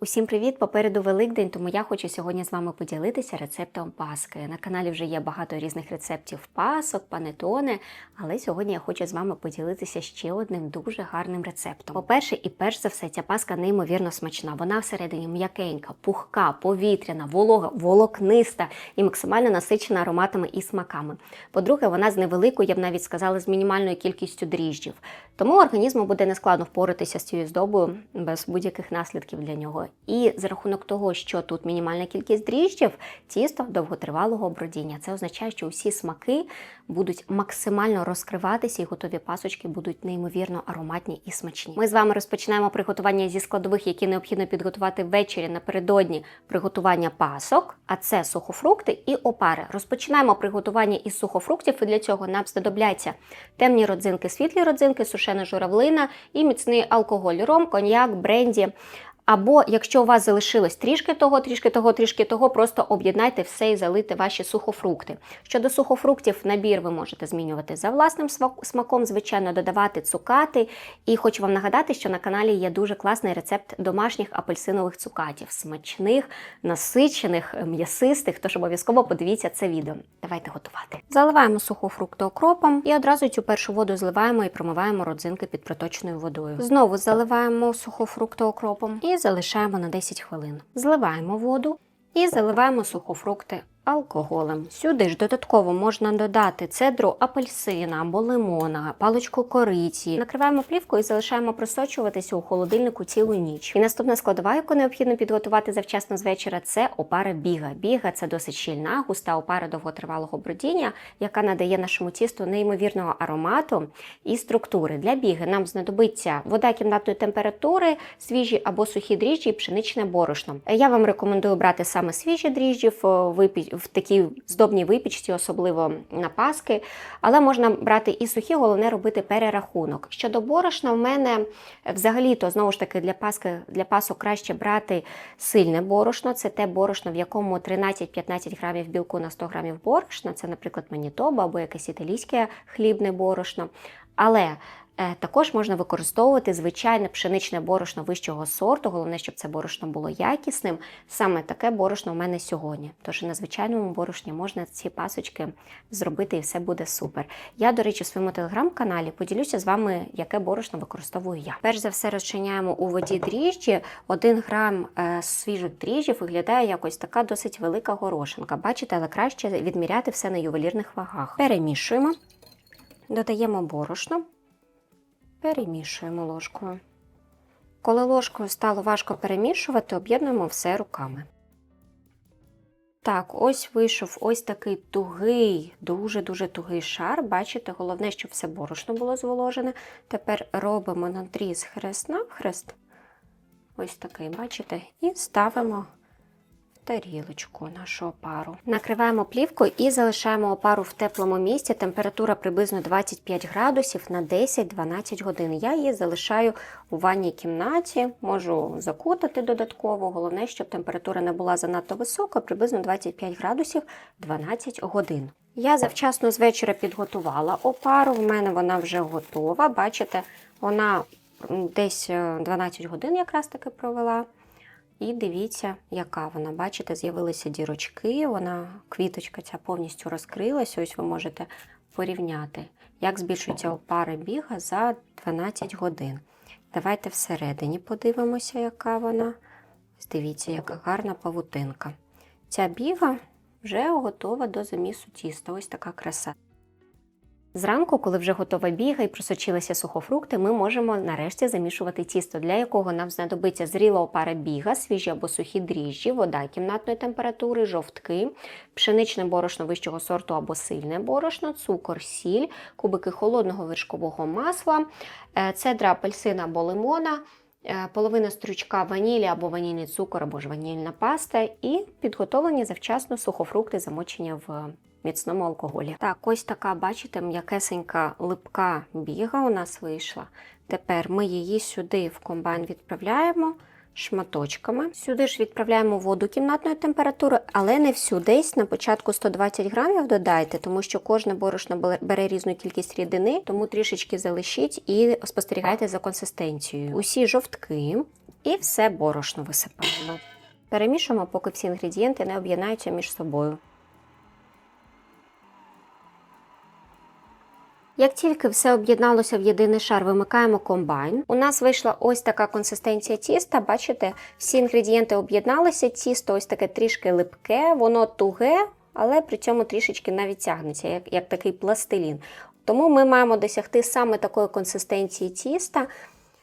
Усім привіт! Попереду Великдень, тому я хочу сьогодні з вами поділитися рецептом паски. На каналі вже є багато різних рецептів пасок, панетони, але сьогодні я хочу з вами поділитися ще одним дуже гарним рецептом. По-перше, і перш за все, ця паска неймовірно смачна. Вона всередині м'якенька, пухка, повітряна, волога, волокниста і максимально насичена ароматами і смаками. По-друге, вона з невеликою, я б навіть сказала, з мінімальною кількістю дріжджів. Тому організму буде нескладно впоратися з цією здобою без будь-яких наслідків для нього. І за рахунок того, що тут мінімальна кількість дріжджів, тісто довготривалого бродіння. Це означає, що усі смаки будуть максимально розкриватися, і готові пасочки будуть неймовірно ароматні і смачні. Ми з вами розпочинаємо приготування зі складових, які необхідно підготувати ввечері напередодні приготування пасок, а це сухофрукти і опари. Розпочинаємо приготування із сухофруктів, і для цього нам знадобляться темні родзинки, світлі родзинки, сушена журавлина і міцний алкоголь, ром, коньяк, бренді. Або якщо у вас залишилось трішки того, трішки того, трішки того, просто об'єднайте все і залийте ваші сухофрукти. Щодо сухофруктів, набір ви можете змінювати за власним смаком, звичайно, додавати цукати. І хочу вам нагадати, що на каналі є дуже класний рецепт домашніх апельсинових цукатів, смачних, насичених, м'ясистих. Тож обов'язково подивіться це відео. Давайте готувати. Заливаємо сухофрукти окропом і одразу цю першу воду зливаємо і промиваємо родзинки під проточною водою. Знову заливаємо сухофрукти окропом і залишаємо на 10 хвилин. Зливаємо воду і заливаємо сухофрукти алкоголем. Сюди ж додатково можна додати цедру апельсина або лимона, паличку кориці. Накриваємо плівкою і залишаємо просочуватися у холодильнику цілу ніч. І наступна складова, яку необхідно підготувати завчасно з вечора, це опара біга. Біга це досить щільна, густа опара довготривалого бродіння, яка надає нашому тісту неймовірного аромату і структури. Для біги нам знадобиться вода кімнатної температури, свіжі або сухі дріжджі і пшеничне борошно. Я вам рекомендую брати саме свіжі дріжджі випі- в такій здобній випічці, особливо на паски. Але можна брати і сухі, головне робити перерахунок. Щодо борошна, в мене взагалі-то знову ж таки для паски для пасок краще брати сильне борошно. Це те борошно, в якому 13-15 грамів білку на 100 грамів борошна. Це, наприклад, манітоба або якесь італійське хлібне борошно. Але Також можна використовувати звичайне пшеничне борошно вищого сорту. Головне, щоб це борошно було якісним. Саме таке борошно в мене сьогодні. Тож на звичайному борошні можна ці пасочки зробити і все буде супер. Я, до речі, в своєму телеграм-каналі поділюся з вами, яке борошно використовую я. Перш за все розчиняємо у воді дріжджі. Один грам е, свіжих дріжджів виглядає якось така досить велика горошинка. Бачите, але краще відміряти все на ювелірних вагах. Перемішуємо, додаємо борошно. Перемішуємо ложкою. Коли ложкою стало важко перемішувати, об'єднуємо все руками. Так, ось вийшов ось такий тугий, дуже-дуже тугий шар. Бачите, головне, щоб все борошно було зволожене. Тепер робимо надріз хрест навхрест. Ось такий, бачите, і ставимо тарілочку нашу опару. Накриваємо плівкою і залишаємо опару в теплому місці. Температура приблизно 25 градусів на 10-12 годин. Я її залишаю у ванній кімнаті, можу закутати додатково. Головне, щоб температура не була занадто висока, приблизно 25 градусів 12 годин. Я завчасно з вечора підготувала опару. В мене вона вже готова. Бачите, вона десь е, 12 годин якраз таки провела. І дивіться, яка вона. Бачите, з'явилися дірочки, вона квіточка ця повністю розкрилася. Ось ви можете порівняти, як збільшується опара біга за 12 годин. Давайте всередині подивимося, яка вона. Дивіться, яка гарна павутинка. Ця біга вже готова до замісу тіста. Ось така краса. Зранку, коли вже готова біга і просочилися сухофрукти, ми можемо нарешті замішувати тісто, для якого нам знадобиться зріла опара біга, свіжі або сухі дріжджі, вода кімнатної температури, жовтки, пшеничне борошно вищого сорту або сильне борошно, цукор, сіль, кубики холодного вершкового масла, е, цедра апельсина або лимона, е, половина стручка ванілі або ванільний цукор, або ж ванільна паста, і підготовлені завчасно сухофрукти, замочені в міцному алкоголі. Так, ось така, бачите, м'якесенька липка біга у нас вийшла. Тепер ми її сюди в комбайн відправляємо, шматочками. Сюди ж відправляємо воду кімнатної температури, але не всю. Десь на початку 120 грамів додайте, тому що кожне борошно бере- різну кількість рідини, тому трішечки залишіть і спостерігайте за консистенцією. Усі жовтки і все борошно висипаємо. Перемішуємо, поки всі інгредієнти не об'єднаються між собою. Як тільки все об'єдналося в єдиний шар, вимикаємо комбайн. У нас вийшла ось така консистенція тіста. Бачите, всі інгредієнти об'єдналися. Тісто ось таке трішки липке, воно туге, але при цьому трішечки навіть тягнеться, як, як такий пластилін. Тому ми маємо досягти саме такої консистенції тіста.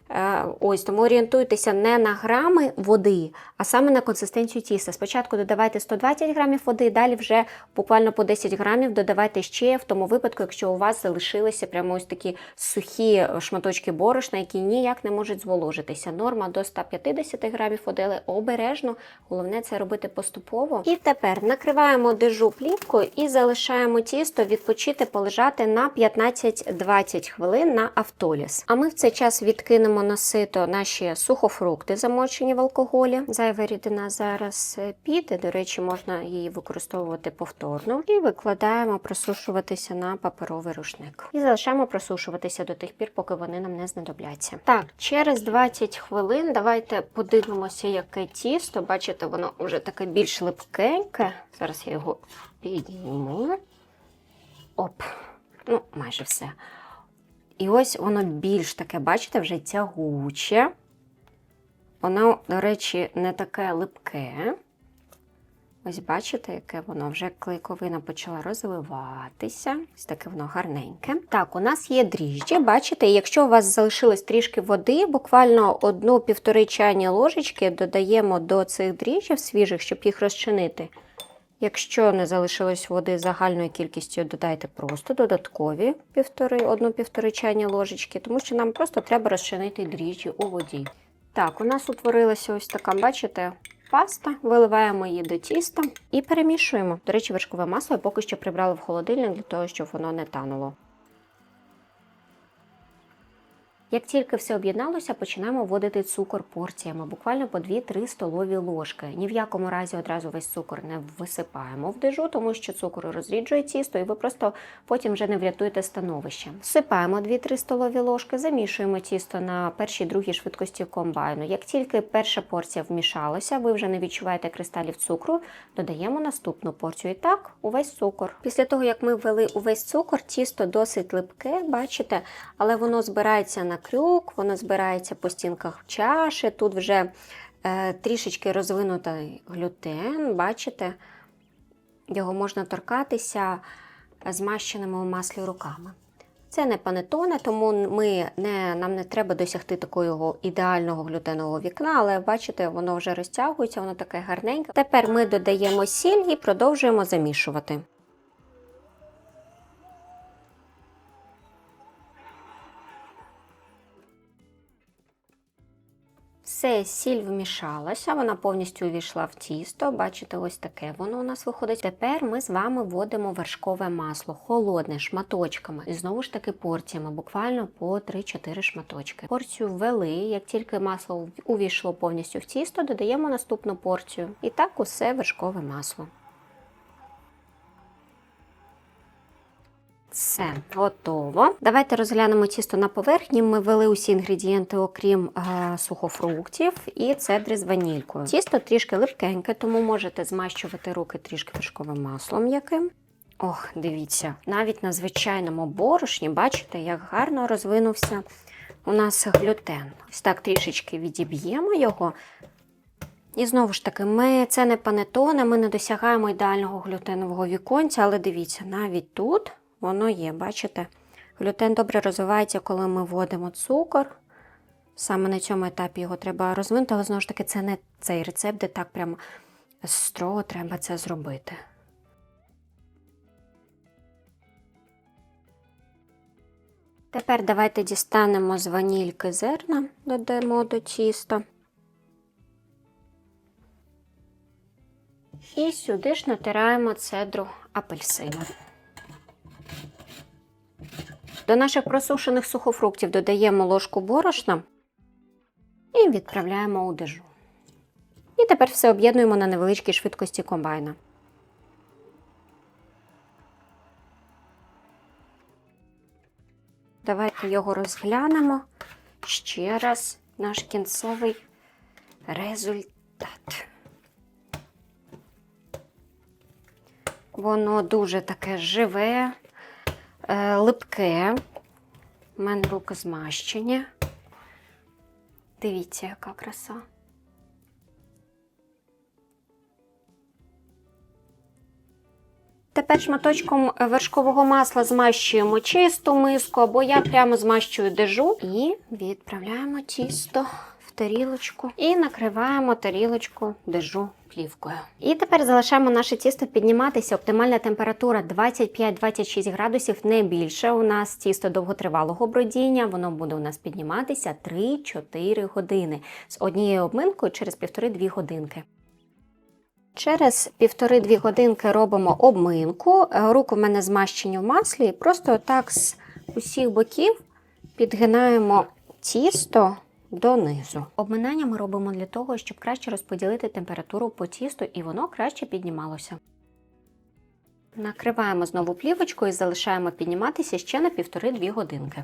Е, Ось тому орієнтуйтеся не на грами води, а саме на консистенцію тіста. Спочатку додавайте 120 грамів води, далі вже буквально по 10 грамів додавайте ще в тому випадку, якщо у вас залишилися прямо ось такі сухі шматочки борошна, які ніяк не можуть зволожитися. Норма до 150 грамів води, але обережно. Головне це робити поступово. І тепер накриваємо дежу плівкою і залишаємо тісто відпочити, полежати на 15-20 хвилин на автоліс. А ми в цей час відкинемо на сито наші сухофрукти, замочені в алкоголі. Зайва рідина зараз е, піде. До речі, можна її використовувати повторно. І викладаємо просушуватися на паперовий рушник. І залишаємо просушуватися до тих пір, поки вони нам не знадобляться. Так, через 20 хвилин давайте подивимося, яке тісто. Бачите, воно вже таке більш липкеньке. Зараз я його підійму. Оп, ну, майже все. І ось воно більш таке, бачите, вже тягуче. Воно, до речі, не таке липке. Ось бачите, яке воно вже клейковина почала розвиватися. Ось таке воно гарненьке. Так, у нас є дріжджі. Бачите, якщо у вас залишилось трішки води, буквально одну-півтори чайні ложечки додаємо до цих дріжджів свіжих, щоб їх розчинити. Якщо не залишилось води загальною кількістю, додайте просто додаткові півтори, одну-півтори чайні ложечки, тому що нам просто треба розчинити дріжджі у воді. Так, у нас утворилася ось така, бачите, паста. Виливаємо її до тіста і перемішуємо. До речі, вершкове масло я поки що прибрали в холодильник для того, щоб воно не тануло. Як тільки все об'єдналося, починаємо вводити цукор порціями, буквально по 2-3 столові ложки. Ні в якому разі одразу весь цукор не висипаємо в дежу, тому що цукор розріджує тісто, і ви просто потім вже не врятуєте становище. Всипаємо 2-3 столові ложки, замішуємо тісто на першій другій швидкості комбайну. Як тільки перша порція вмішалася, ви вже не відчуваєте кристалів цукру, додаємо наступну порцію. І так, увесь цукор. Після того, як ми ввели увесь цукор, тісто досить липке, бачите, але воно збирається на крюк, воно збирається по стінках чаші. Тут вже е, трішечки розвинутий глютен, бачите, його можна торкатися змащеними у маслі руками. Це не панетоне, тому ми не, нам не треба досягти такого ідеального глютенового вікна, але бачите, воно вже розтягується, воно таке гарненьке. Тепер ми додаємо сіль і продовжуємо замішувати. Все, сіль вмішалася, вона повністю увійшла в тісто. Бачите, ось таке воно у нас виходить. Тепер ми з вами вводимо вершкове масло, холодне, шматочками. І знову ж таки порціями, буквально по 3-4 шматочки. Порцію ввели, як тільки масло увійшло повністю в тісто, додаємо наступну порцію. І так усе вершкове масло. Все, готово. Давайте розглянемо тісто на поверхні. Ми ввели усі інгредієнти, окрім е, сухофруктів і цедри з ванількою. Тісто трішки липкеньке, тому можете змащувати руки трішки вершковим маслом яким. Ох, дивіться, навіть на звичайному борошні, бачите, як гарно розвинувся у нас глютен. Ось так трішечки відіб'ємо його. І знову ж таки, ми це не панетоне, ми не досягаємо ідеального глютенового віконця, але дивіться, навіть тут воно є, бачите? Глютен добре розвивається, коли ми вводимо цукор. Саме на цьому етапі його треба розвинути, але знову ж таки, це не цей рецепт, де так прямо строго треба це зробити. Тепер давайте дістанемо з ванільки зерна, додамо до тіста. І сюди ж натираємо цедру апельсину. До наших просушених сухофруктів додаємо ложку борошна і відправляємо у дежу. І тепер все об'єднуємо на невеличкій швидкості комбайна. Давайте його розглянемо ще раз наш кінцевий результат. Воно дуже таке живе, липке. У мене руки змащені. Дивіться, яка краса. Тепер шматочком вершкового масла змащуємо чисту миску, або я прямо змащую дежу і відправляємо тісто тарілочку і накриваємо тарілочку дежу плівкою. І тепер залишаємо наше тісто підніматися. Оптимальна температура 25-26 градусів, не більше. У нас тісто довготривалого бродіння, воно буде у нас підніматися 3-4 години з однією обминкою через 1,5-2 годинки. Через півтори-дві годинки робимо обминку. Руки в мене змащені в маслі, і просто так з усіх боків підгинаємо тісто донизу. Обминання ми робимо для того, щоб краще розподілити температуру по тісту і воно краще піднімалося. Накриваємо знову плівочкою і залишаємо підніматися ще на півтори-дві годинки.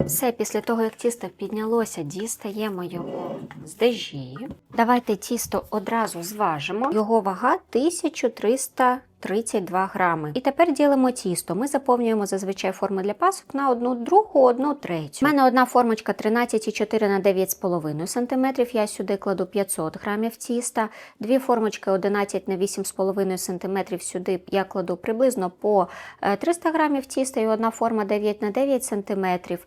Все, після того, як тісто піднялося, дістаємо його з дежі. Давайте тісто одразу зважимо. Його вага 1332 грами. І тепер ділимо тісто. Ми заповнюємо зазвичай форми для пасок на одну другу, одну третю. У мене одна формочка 13,4 на 9,5 см. Я сюди кладу 500 грамів тіста. Дві формочки 11 на 8,5 см. Сюди я кладу приблизно по е, 300 грамів тіста і одна форма 9 на 9 см. Е,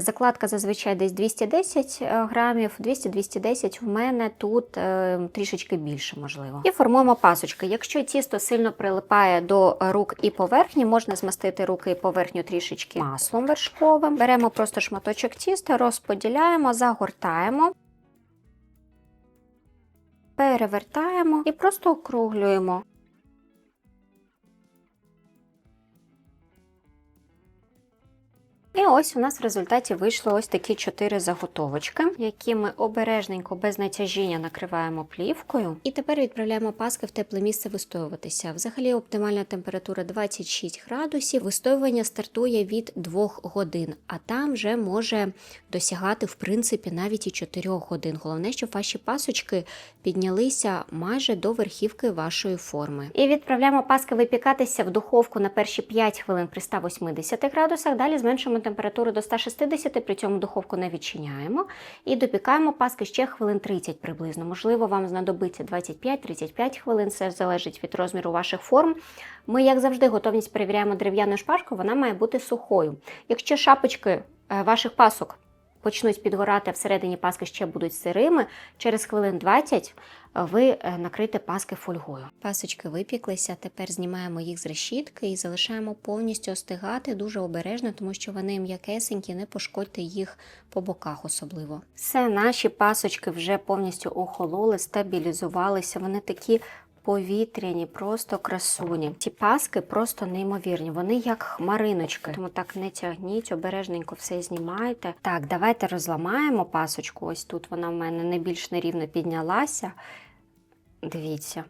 Закладка зазвичай десь 210 е, грамів, 200-210 в мене тут е, трішечки більше, можливо. І формуємо пасочки. Якщо тісто сильно прилипає до рук і поверхні, можна змастити руки і поверхню трішечки маслом вершковим. Беремо просто шматочок тіста, розподіляємо, загортаємо. Перевертаємо і просто округлюємо. І ось у нас в результаті вийшло ось такі чотири заготовочки, які ми обережненько без натяжіння накриваємо плівкою. І тепер відправляємо паски в тепле місце вистоюватися. Взагалі оптимальна температура 26 градусів. Вистоювання стартує від 2 годин, а там вже може досягати в принципі навіть і 4 годин. Головне, щоб ваші пасочки піднялися майже до верхівки вашої форми. І відправляємо паски випікатися в духовку на перші 5 хвилин при 180 градусах. Далі зменшуємо температуру до 160, при цьому духовку не відчиняємо. І допікаємо паски ще хвилин 30 приблизно. Можливо, вам знадобиться 25-35 хвилин, все залежить від розміру ваших форм. Ми, як завжди, готовність перевіряємо дерев'яною шпажкою, вона має бути сухою. Якщо шапочки е, ваших пасок почнуть підгорати, а всередині паски ще будуть сирими, через хвилин 20 ви е, накрите паски фольгою. Пасочки випіклися, тепер знімаємо їх з решітки і залишаємо повністю остигати дуже обережно, тому що вони м'якесенькі, не пошкодьте їх по боках особливо. Все, наші пасочки вже повністю охололи, стабілізувалися, вони такі. Повітряні, просто красуні. Ці паски просто неймовірні. Вони як хмариночки. Тому так не тягніть, обережненько все знімайте. Так, давайте розламаємо пасочку. Ось тут вона в мене не більш нерівно піднялася. Дивіться,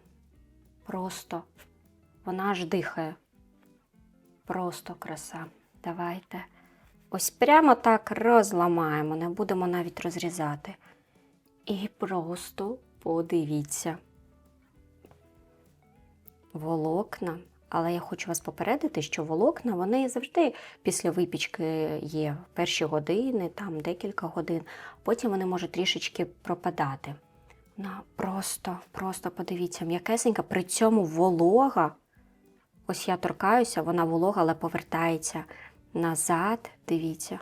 просто вона аж дихає. Просто краса. Давайте. Ось прямо так розламаємо, не будемо навіть розрізати. І просто подивіться. Волокна. Але я хочу вас попередити, що волокна вони завжди після випічки є перші години, там декілька годин, потім вони можуть трішечки пропадати. Вона просто, просто подивіться, м'якесенька, при цьому волога. Ось я торкаюся, вона волога, але повертається назад. Дивіться.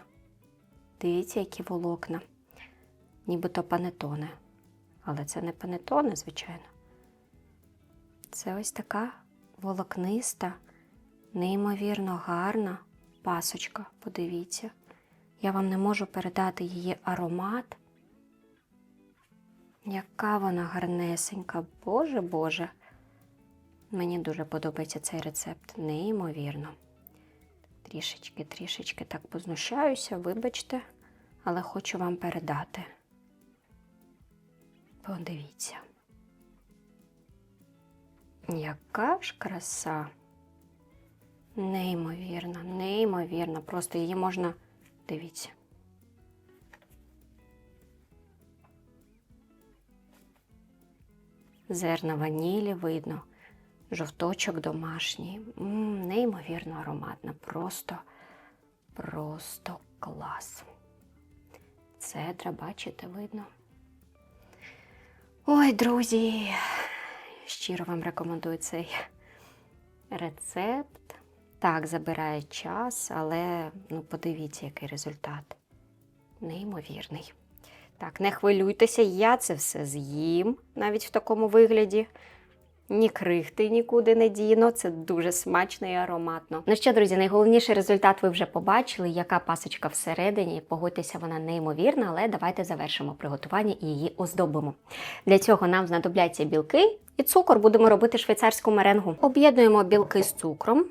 Дивіться, які волокна. Нібито панетоне. Але це не панетоне, звичайно. Це ось така волокниста, неймовірно гарна пасочка. Подивіться. Я вам не можу передати її аромат. Яка вона гарнесенька, Боже Боже. Мені дуже подобається цей рецепт, неймовірно. Трішечки, трішечки так познущаюся, вибачте, але хочу вам передати. Подивіться. Яка ж краса. Неймовірна, неймовірна. Просто її можна. Дивіться. Зерна ванілі видно, жовточок домашній. М, неймовірно ароматна. Просто, просто клас. Цедра, бачите, видно. Ой, друзі, щиро вам рекомендую цей рецепт. Так, забирає час, але ну, подивіться, який результат. Неймовірний. Так, не хвилюйтеся, я це все з'їм навіть в такому вигляді. Ні крихти нікуди не діно, це дуже смачно і ароматно. Ну що, друзі, найголовніший результат ви вже побачили, яка пасочка всередині. Погодьтеся, вона неймовірна, але давайте завершимо приготування і її оздобимо. Для цього нам знадобляться білки і цукор. Будемо робити швейцарську меренгу. Об'єднуємо білки з цукром.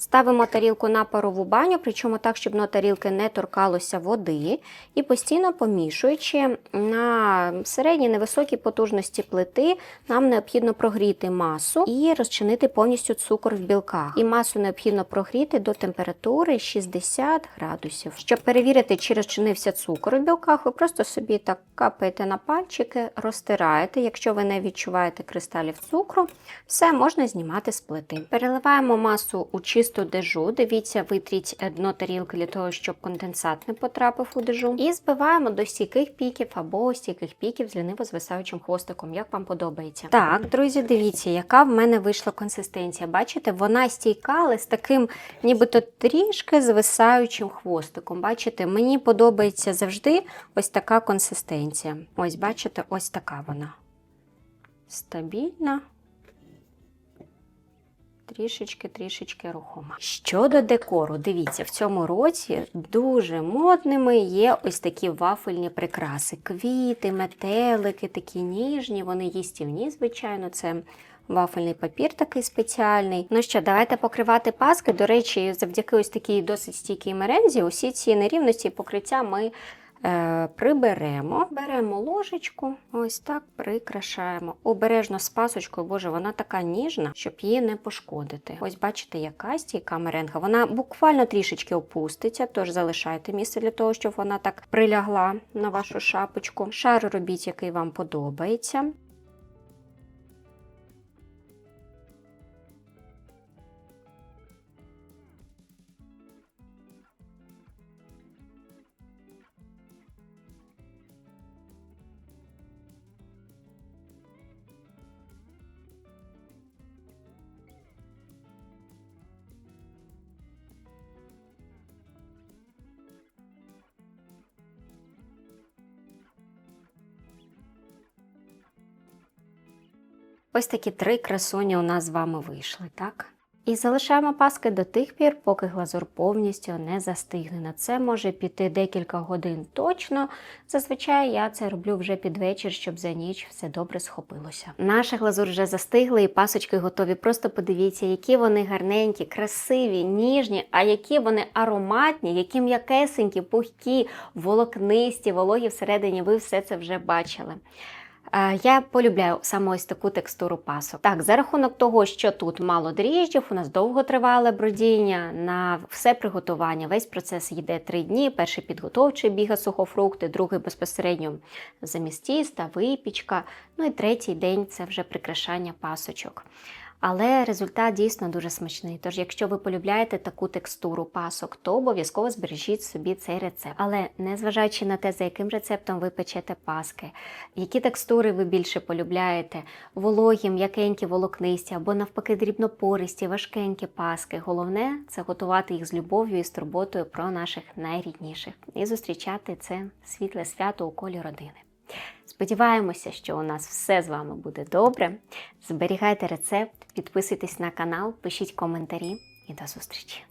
Ставимо тарілку на парову баню, причому так, щоб на тарілки не торкалося води, і постійно помішуючи на середній невисокій потужності плити, нам необхідно прогріти масу і розчинити повністю цукор в білках. І масу необхідно прогріти до температури 60 градусів. Щоб перевірити, чи розчинився цукор у білках, ви просто собі так капаєте на пальчики, розтираєте. Якщо ви не відчуваєте кристалів цукру, все можна знімати з плити. Переливаємо масу у чисту дежу. Дивіться, витріть дно тарілки для того, щоб конденсат не потрапив у дежу. І збиваємо до стійких піків або стійких піків з ліниво звисаючим хвостиком, як вам подобається. Так, друзі, дивіться, яка в мене вийшла консистенція. Бачите, вона стійка, але з таким, нібито трішки звисаючим хвостиком. Бачите, мені подобається завжди ось така консистенція. Ось, бачите, ось така вона. Стабільна трішечки-трішечки рухома. Щодо декору, дивіться, в цьому році дуже модними є ось такі вафельні прикраси. Квіти, метелики, такі ніжні, вони їстівні, звичайно, це. Вафельний папір такий спеціальний. Ну що, давайте покривати паски. До речі, завдяки ось такій досить стійкій мерензі, усі ці нерівності і покриття ми приберемо. Беремо ложечку, ось так прикрашаємо. Обережно з пасочкою, боже, вона така ніжна, щоб її не пошкодити. Ось бачите, яка стійка меренга. Вона буквально трішечки опуститься, тож залишайте місце для того, щоб вона так прилягла на вашу шапочку. Шар робіть, який вам подобається. Ось такі три красуні у нас з вами вийшли, так? І залишаємо паски до тих пір, поки глазур повністю не застигне. На це може піти декілька годин точно. Зазвичай я це роблю вже під вечір, щоб за ніч все добре схопилося. Наша глазур вже застигла і пасочки готові. Просто подивіться, які вони гарненькі, красиві, ніжні, а які вони ароматні, які м'якесенькі, пухкі, волокнисті, вологі всередині. Ви все це вже бачили. Е, Я полюбляю саме ось таку текстуру пасок. Так, за рахунок того, що тут мало дріжджів, у нас довго тривале бродіння на все приготування. Весь процес йде три дні. Перший підготовчий біга сухофрукти, другий безпосередньо замість тіста, випічка. Ну і третій день це вже прикрашання пасочок. Але результат дійсно дуже смачний. Тож, якщо ви полюбляєте таку текстуру пасок, то обов'язково збережіть собі цей рецепт. Але незважаючи на те, за яким рецептом ви печете паски, які текстури ви більше полюбляєте, вологі, м'якенькі, волокнисті або навпаки дрібнопористі, важкенькі паски. Головне це готувати їх з любов'ю і з турботою про наших найрідніших і зустрічати це світле свято у колі родини. Сподіваємося, що у нас все з вами буде добре. Зберігайте рецепт, підписуйтесь на канал, пишіть коментарі і до зустрічі!